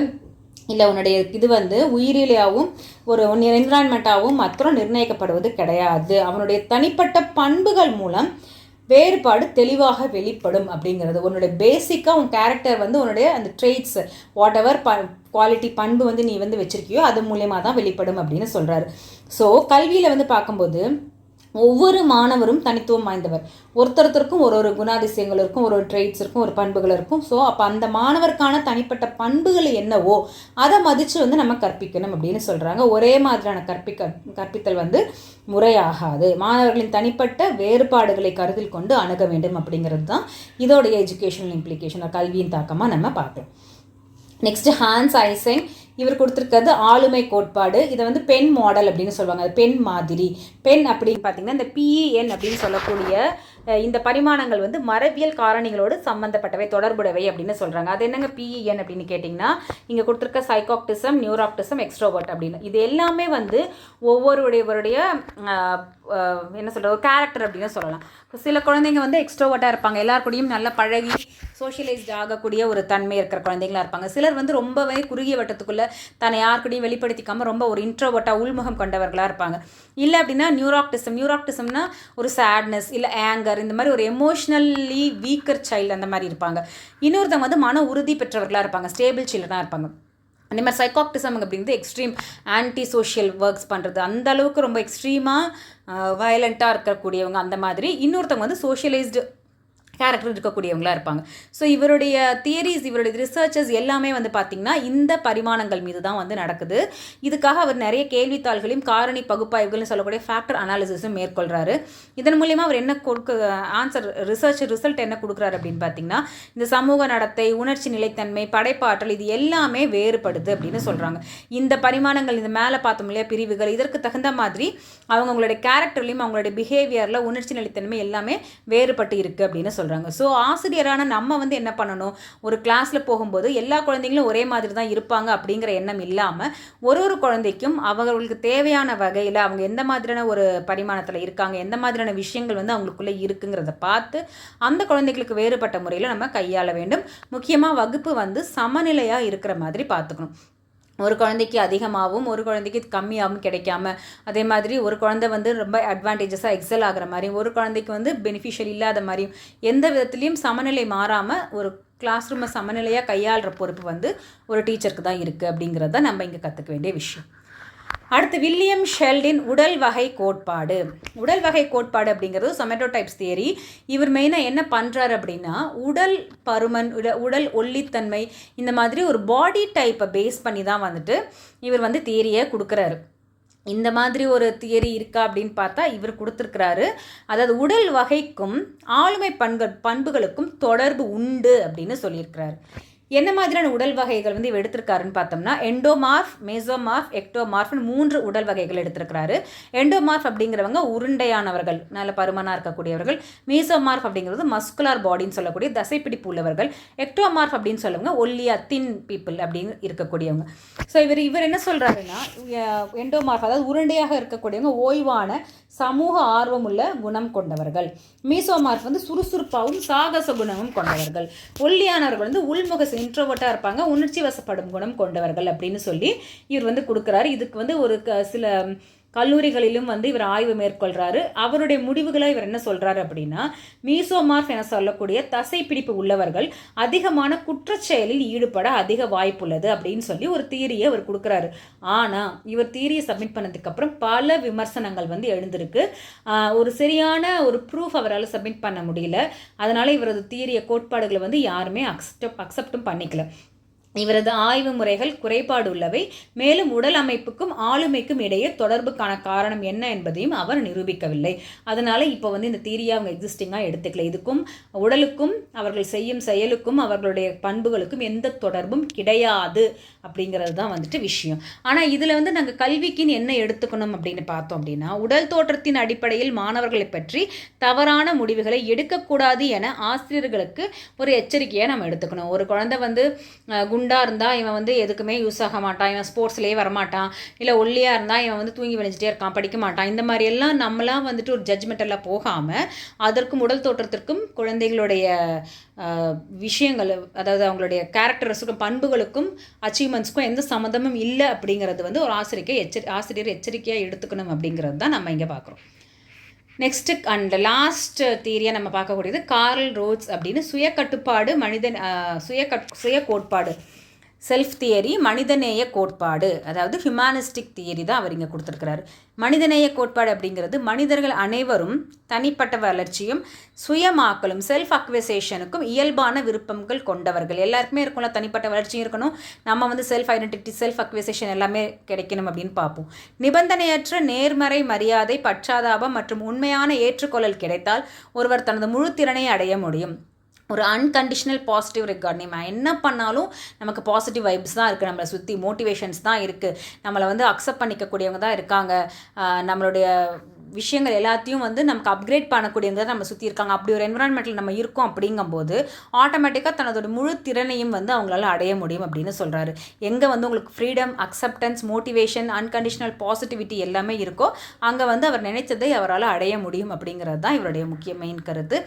Speaker 1: இல்லை உன்னுடைய இது வந்து உயிரியலாகவும் ஒரு என்விரான்மெண்ட்டாகவும் மற்றும் நிர்ணயிக்கப்படுவது கிடையாது. அவனுடைய தனிப்பட்ட பண்புகள் மூலம் வேறுபாடு தெளிவாக வெளிப்படும் அப்படிங்கிறது. உன்னுடைய பேசிக்காக உன் கேரக்டர் வந்து உன்னுடைய அந்த ட்ரெய்ட்ஸ் வாட் எவர் ப குவாலிட்டி பண்பு வந்து நீ வந்து வச்சுருக்கியோ அது மூலயமா தான் வெளிப்படும் அப்படின்னு சொல்கிறாரு ஸோ கல்வியில் வந்து பார்க்கும்போது ஒவ்வொரு மாணவரும் தனித்துவம் வாய்ந்தவர். ஒருத்தருத்தருக்கும் ஒரு ஒரு குணாதிசயங்கள் இருக்கும் ஒரு ஒரு ட்ரெய்ட்ஸ் இருக்கும் ஒரு பண்புகள் இருக்கும் ஸோ அப்போ அந்த மாணவருக்கான தனிப்பட்ட பண்புகள் என்னவோ அதை மதித்து வந்து நம்ம கற்பிக்கணும் அப்படின்னு சொல்கிறாங்க ஒரே மாதிரியான கற்பிக்க கற்பித்தல் வந்து முறையாகாது. மாணவர்களின் தனிப்பட்ட வேறுபாடுகளை கருத்தில் கொண்டு அணுக வேண்டும் அப்படிங்கிறது தான் இதோடைய எஜுகேஷனல் இம்ப்ளிகேஷன் கல்வியின் தாக்கமாக நம்ம பார்த்தோம். நெக்ஸ்ட் ஹான்ஸ் ஐசெங் இவர் கொடுத்துருக்கிறது ஆளுமை கோட்பாடு. இதை வந்து பெண் மாடல் அப்படின்னு சொல்லுவாங்க. அது பெண் மாதிரி. பெண் அப்படின்னு பார்த்தீங்கன்னா இந்த பிஇஎன் அப்படின்னு சொல்லக்கூடிய இந்த பரிமாணங்கள் வந்து மரபியல் காரணிகளோடு சம்மந்தப்பட்டவை தொடர்புடையவை அப்படின்னு சொல்கிறாங்க அது என்னங்க பிஇஎன் அப்படின்னு கேட்டிங்கன்னா இங்கே கொடுத்துருக்க சைக்காக்டிசம் நியூராக்டிசம் எக்ஸ்ட்ரோவர்ட் அப்படின்னு. இது எல்லாமே வந்து ஒவ்வொருடையவருடைய என்ன சொல்கிறது கேரக்டர் அப்படின்னு சொல்லலாம். சில குழந்தைங்க வந்து எக்ஸ்ட்ரோவர்ட்டாக இருப்பாங்க. எல்லார் கூடயும் நல்லா பழகி சோஷியலைஸ்ட் ஆகக்கூடிய ஒரு தன்மை இருக்கிற குழந்தைங்களா இருப்பாங்க. சிலர் வந்து ரொம்பவே குறுகிய வட்டத்துக்குள்ளே தன்னை யாருக்கூடையும் வெளிப்படுத்திக்காமல் ரொம்ப ஒரு இன்ட்ரோவர்ட்டாக உள்முகம் கொண்டவர்களாக இருப்பாங்க. இல்லை அப்படின்னா நியூராக்டிசம் நியூராக்டிசம்னா ஒரு சேட்னஸ் இல்லை ஆங்கர் இந்த மாதிரி ஒரு எமோஷ்னல்லி வீக்கர் சைல்டு அந்த மாதிரி இருப்பாங்க. இன்னொருத்தவங்க வந்து மன உறுதி பெற்றவர்களாக இருப்பாங்க. ஸ்டேபிள் சில்ட்ரனாக இருப்பாங்க. அதே மாதிரி சைக்காக்டிசம் அப்படிங்கிறது எக்ஸ்ட்ரீம் ஆன்டி சோஷியல் ஒர்க்ஸ் பண்ணுறது அந்த அளவுக்கு ரொம்ப எக்ஸ்ட்ரீமாக வயலண்ட்டாக இருக்கக்கூடியவங்க அந்த மாதிரி. இன்னொருத்தவங்க வந்து சோஷியலைஸ்டு கேரக்டர் இருக்கக்கூடியவங்களா இருப்பாங்க. ஸோ இவருடைய தியரிஸ் இவருடைய ரிசர்ச்சஸ் எல்லாமே வந்து பார்த்திங்கன்னா இந்த பரிமாணங்கள் மீது தான் வந்து நடக்குது. இதுக்காக அவர் நிறைய கேள்வித்தாள்களையும் காரணி பகுப்பாய்வுகள்னு சொல்லக்கூடிய ஃபேக்டர் அனாலிசிஸும் மேற்கொள்கிறாரு இதன் மூலியமாக அவர் என்ன கொடுக்க ஆன்சர் ரிசர்ச் ரிசல்ட் என்ன கொடுக்குறாரு அப்படின்னு பார்த்தீங்கன்னா இந்த சமூக நடத்தை உணர்ச்சி நிலைத்தன்மை படைப்பாற்றல் இது எல்லாமே வேறுபடுது அப்படின்னு சொல்கிறாங்க இந்த பரிமாணங்கள் இந்த மேலே பார்த்தோம் இல்லையா பிரிவுகள் இதற்கு தகுந்த மாதிரி அவங்களுடைய கேரக்டர்லையும் அவங்களுடைய பிஹேவியரில் உணர்ச்சி நிலைத்தன்மை எல்லாமே வேறுபட்டு இருக்குது அப்படின்னு சொல்கிறாங்க ஸோ ஆசிரியரான நம்ம வந்து என்ன பண்ணணும்? ஒரு கிளாஸில் போகும்போது எல்லா குழந்தைங்களும் ஒரே மாதிரி தான் இருப்பாங்க அப்படிங்கிற எண்ணம் இல்லாமல் ஒரு ஒரு குழந்தைக்கும் அவங்களுக்கு தேவையான வகையில் அவங்க எந்த மாதிரியான ஒரு பரிமாணத்தில் இருக்காங்க எந்த மாதிரியான விஷயங்கள் வந்து அவங்களுக்குள்ளே இருக்குங்கிறத பார்த்து அந்த குழந்தைகளுக்கு வேறுபட்ட முறையில் நம்ம கையாள வேண்டும். முக்கியமாக வகுப்பு வந்து சமநிலையாக இருக்கிற மாதிரி பார்த்துக்கணும். ஒரு குழந்தைக்கு அதிகமாகவும் ஒரு குழந்தைக்கு கம்மியாகவும் கிடைக்காம அதே மாதிரி ஒரு குழந்தை வந்து ரொம்ப அட்வான்டேஜஸாக எக்ஸல் ஆகிற மாதிரியும் ஒரு குழந்தைக்கு வந்து பெனிஃபிஷியல் இல்லாத மாதிரியும் எந்த விதத்துலேயும் சமநிலை மாறாமல் ஒரு கிளாஸ் ரூமை சமநிலையாக கையாளுற பொறுப்பு வந்து ஒரு டீச்சருக்கு தான் இருக்குது அப்படிங்கிறது தான் நம்ம இங்கே கற்றுக்க வேண்டிய விஷயம். அடுத்து வில்லியம் ஷெல்டின் உடல் வகை கோட்பாடு. உடல் வகை கோட்பாடு அப்படிங்கிறது சொமேட்டோடைப்ஸ் தியரி இவர் மெயினாக என்ன பண்ணுறாரு அப்படின்னா உடல் பருமன் உட உடல் ஒல்லித்தன்மை இந்த மாதிரி ஒரு பாடி டைப்பை பேஸ் பண்ணி தான் வந்துட்டு இவர் வந்து தியரியை கொடுக்குறாரு. இந்த மாதிரி ஒரு தியரி இருக்கா அப்படின்னு பார்த்தா இவர் கொடுத்துருக்கிறாரு. அதாவது உடல் வகைக்கும் ஆளுமை பண்பு பண்புகளுக்கும் தொடர்பு உண்டு அப்படின்னு சொல்லியிருக்கிறாரு. என்ன மாதிரியான உடல் வகைகள் வந்து இவர் எடுத்திருக்காருன்னு பார்த்தோம்னா எண்டோமார்ஃப் மேசோமார்ஃப் எக்டோமார்ஃப்னு மூன்று உடல் வகைகள் எடுத்திருக்கிறாரு. எண்டோமார்ஃப் அப்படிங்கிறவங்க உருண்டையானவர்கள் நல்ல பருமனாக இருக்கக்கூடியவர்கள். மீசோமார்ஃப் அப்படிங்கிறது மஸ்குலார் பாடின்னு சொல்லக்கூடிய தசைப்பிடிப்பு உள்ளவர்கள். எக்டோமார்ஃப் அப்படின்னு சொல்லுவாங்க ஒல்லியா தின் பீப்புள் அப்படின்னு இருக்கக்கூடியவங்க. ஸோ இவர் இவர் என்ன சொல்கிறாருன்னா எண்டோமார்ஃப் அதாவது உருண்டையாக இருக்கக்கூடியவங்க ஓய்வான சமூக ஆர்வமுள்ள குணம் கொண்டவர்கள். மீசோமார்ஃப் வந்து சுறுசுறுப்பாகவும் சாகச குணமும் கொண்டவர்கள். ஒல்லியானவர்கள் வந்து உள்முக இன்ட்ரோவர்ட்டாக இருப்பாங்க. உணர்ச்சி வசப்படும் குணம் கொண்டவர்கள் அப்படின்னு சொல்லி இவர் வந்து கொடுக்குறாரு. இதுக்கு வந்து ஒரு க சில கல்லூரிகளிலும் வந்து இவர் ஆய்வு மேற்கொள்கிறாரு அவருடைய முடிவுகளை இவர் என்ன சொல்கிறாரு அப்படின்னா மீசோமார்ஃப் என சொல்லக்கூடிய தசைப்பிடிப்பு உள்ளவர்கள் அதிகமான குற்றச்செயலில் ஈடுபட அதிக வாய்ப்புள்ளது அப்படின்னு சொல்லி ஒரு தீரியை அவர் கொடுக்குறாரு. ஆனால் இவர் தீரியை சப்மிட் பண்ணதுக்கப்புறம் பல விமர்சனங்கள் வந்து எழுந்திருக்கு. ஒரு சரியான ஒரு ப்ரூஃப் அவரால் சப்மிட் பண்ண முடியல. அதனால் இவரது தீரிய கோட்பாடுகளை வந்து யாருமே அக்செப்ட் அக்செப்டும் பண்ணிக்கல. இவரது ஆய்வு முறைகள் குறைபாடு உள்ளவை. மேலும் உடல் அமைப்புக்கும் ஆளுமைக்கும் இடையே தொடர்புக்கான காரணம் என்ன என்பதையும் அவர் நிரூபிக்கவில்லை. அதனால இப்போ வந்து இந்த தீரியா அவங்க எக்ஸிஸ்டிங்காக எடுத்துக்கல. இதுக்கும் உடலுக்கும் அவர்கள் செய்யும் செயலுக்கும் அவர்களுடைய பண்புகளுக்கும் எந்த தொடர்பும் கிடையாது அப்படிங்கிறது தான் வந்துட்டு விஷயம். ஆனால் இதில் வந்து நாங்கள் கல்விக்குன்னு என்ன எடுத்துக்கணும் அப்படின்னு பார்த்தோம் அப்படின்னா உடல் தோற்றத்தின் அடிப்படையில் மாணவர்களை பற்றி தவறான முடிவுகளை எடுக்கக்கூடாது என ஆசிரியர்களுக்கு ஒரு எச்சரிக்கையை நம்ம எடுத்துக்கணும். ஒரு குழந்தை வந்து குண்டாக இருந்தால் இவன் வந்து எதுக்குமே யூஸ் ஆக மாட்டான். இவன் ஸ்போர்ட்ஸ்லேயே வரமாட்டான். இல்லை ஒல்லியாக இருந்தால் இவன் வந்து தூங்கி விளைஞ்சிட்டே இருக்கான் படிக்க மாட்டான். இந்த மாதிரி எல்லாம் நம்மளாம் வந்துட்டு ஒரு ஜட்ஜ்மெண்டெல்லாம் போகாமல் அதற்கும் உடல் தோற்றத்திற்கும் குழந்தைகளுடைய விஷயங்கள் அதாவது அவங்களுடைய கேரக்டர்ஸுக்கும் பண்புகளுக்கும் அச்சீவ்மெண்ட்ஸ்க்கும் எந்த சம்மந்தமும் இல்லை அப்படிங்கிறது வந்து ஒரு ஆசிரியருக்கு எச்சரி ஆசிரியர் எச்சரிக்கையாக எடுத்துக்கணும் அப்படிங்கிறது தான் நம்ம இங்கே பார்க்குறோம் நெக்ஸ்ட்டு அண்ட் லாஸ்ட் தியரியாக நம்ம பார்க்கக்கூடியது கார்ல் ரோட்ஸ் அப்படின்னு சுய கட்டுப்பாடு மனிதன் சுய கட் சுய கோட்பாடு செல்ஃப் தியரி மனிதநேய கோட்பாடு. அதாவது ஹியூமானிஸ்டிக் தியரி தான் அவர் இங்கே கொடுத்துருக்கிறாரு. மனிதநேய கோட்பாடு அப்படிங்கிறது மனிதர்கள் அனைவரும் தனிப்பட்ட வளர்ச்சியும் சுயமாக்கலும் செல்ஃப் அக்வசேஷனுக்கும் இயல்பான விருப்பங்கள் கொண்டவர்கள். எல்லாருக்குமே இருக்கும்ல தனிப்பட்ட வளர்ச்சியும் இருக்கணும். நம்ம வந்து செல்ஃப் ஐடென்டிட்டி செல்ஃப் அக்வசேஷன் எல்லாமே கிடைக்கணும் அப்படின்னு பார்ப்போம். நிபந்தனையற்ற நேர்மறை மரியாதை பச்சாதாபம் மற்றும் உண்மையான ஏற்றுக்கொள்ளல் கிடைத்தால் ஒருவர் தனது முழு திறனை அடைய முடியும். ஒரு அன்கண்டிஷனல் பாசிட்டிவ் ரெக்கார்ட் நம்ம என்ன பண்ணாலும் நமக்கு பாசிட்டிவ் வைப்ஸ் தான் இருக்குது நம்மளை சுற்றி மோட்டிவேஷன்ஸ் தான் இருக்குது நம்மளை வந்து அக்செப்ட் பண்ணிக்கக்கூடியவங்க தான் இருக்காங்க. நம்மளுடைய விஷயங்கள் எல்லாத்தையும் வந்து நமக்கு அப்கிரேட் பண்ணக்கூடியதை நம்ம சுற்றி இருக்காங்க. அப்படி ஒரு என்விரான்மெண்ட்டில் நம்ம இருக்கோம் அப்படிங்கும்போது ஆட்டோமேட்டிக்காக தனதோட முழு திறனையும் வந்து அவங்களால அடைய முடியும் அப்படின்னு சொல்கிறாரு எங்கே வந்து உங்களுக்கு freedom acceptance motivation unconditional positivity எல்லாமே இருக்கோ அங்கே வந்து அவர் நினைச்சதை அவரால் அடைய முடியும் அப்படிங்கிறது தான் இவருடைய முக்கிய மெயின் கருத்து.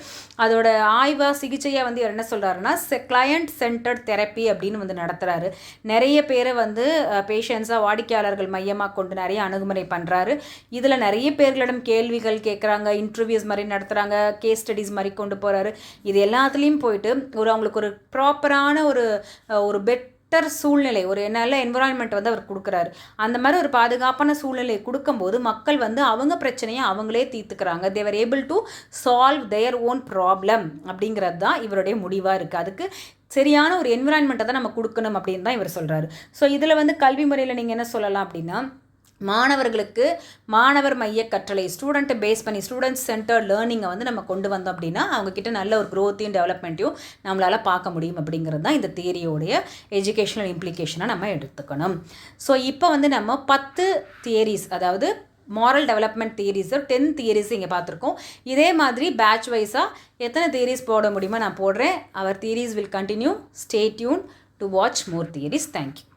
Speaker 1: அதோட ஆய்வாக சிகிச்சையாக வந்து இவர் என்ன சொல்கிறாருன்னா கிளையண்ட் சென்டர்ட் தெரப்பி அப்படின்னு வந்து நடத்துகிறாரு நிறைய பேரை வந்து பேஷண்ட்ஸாக வாடிக்கையாளர்கள் மையமாக கொண்டு நிறைய அணுகுமுறை பண்ணுறாரு இதில் நிறைய பேர்களிடம் கேள்விகள் கேட்குறாங்க இன்டர்வியூஸ் மாதிரி நடத்துகிறாங்க கேஸ் ஸ்டடீஸ் மாதிரி கொண்டு போகிறாரு இது எல்லாத்துலேயும் போயிட்டு ஒரு அவங்களுக்கு ஒரு ப்ராப்பரான ஒரு ஒரு பெட்டர் சூழ்நிலை ஒரு நல்ல என்விரான்மெண்ட் வந்து அவர் கொடுக்குறாரு. அந்த மாதிரி ஒரு பாதுகாப்பான சூழ்நிலை கொடுக்கும்போது மக்கள் வந்து அவங்க பிரச்சனையை அவங்களே தீர்த்துக்கிறாங்க. They are able to solve their own problem அப்படிங்கிறது தான் இவருடைய முடிவாக இருக்குது அதுக்கு சரியான ஒரு என்விரான்மெண்ட்டை தான் நம்ம கொடுக்கணும் அப்படின்னு தான் இவர் சொல்கிறாரு ஸோ இதில் வந்து கல்வி முறையில் நீங்கள் என்ன சொல்லலாம் அப்படின்னா மாணவர்களுக்கு மாணவர் மைய கற்றலை ஸ்டூடெண்ட்டை பேஸ் பண்ணி ஸ்டூடெண்ட்ஸ் சென்டர் லேர்னிங்கை வந்து நம்ம கொண்டு வந்தோம் அப்படின்னா அவங்கக்கிட்ட நல்ல ஒரு க்ரோத்தையும் டெவலப்மெண்ட்டையும் நம்மளால் பார்க்க முடியும் அப்படிங்கிறது தான் இந்த தியரியோடைய எஜுகேஷனல் இம்ப்ளிகேஷனாக நம்ம எடுத்துக்கணும். ஸோ இப்போ வந்து நம்ம பத்து தியரிஸ் அதாவது moral development theories ten theories இங்கே பார்த்துருக்கோம். இதே மாதிரி பேட்ச் வைஸாக எத்தனை தியரிஸ் போட முடியுமோ நான் போடுறேன். அவர் theories will continue stay tune to watch more theories thank you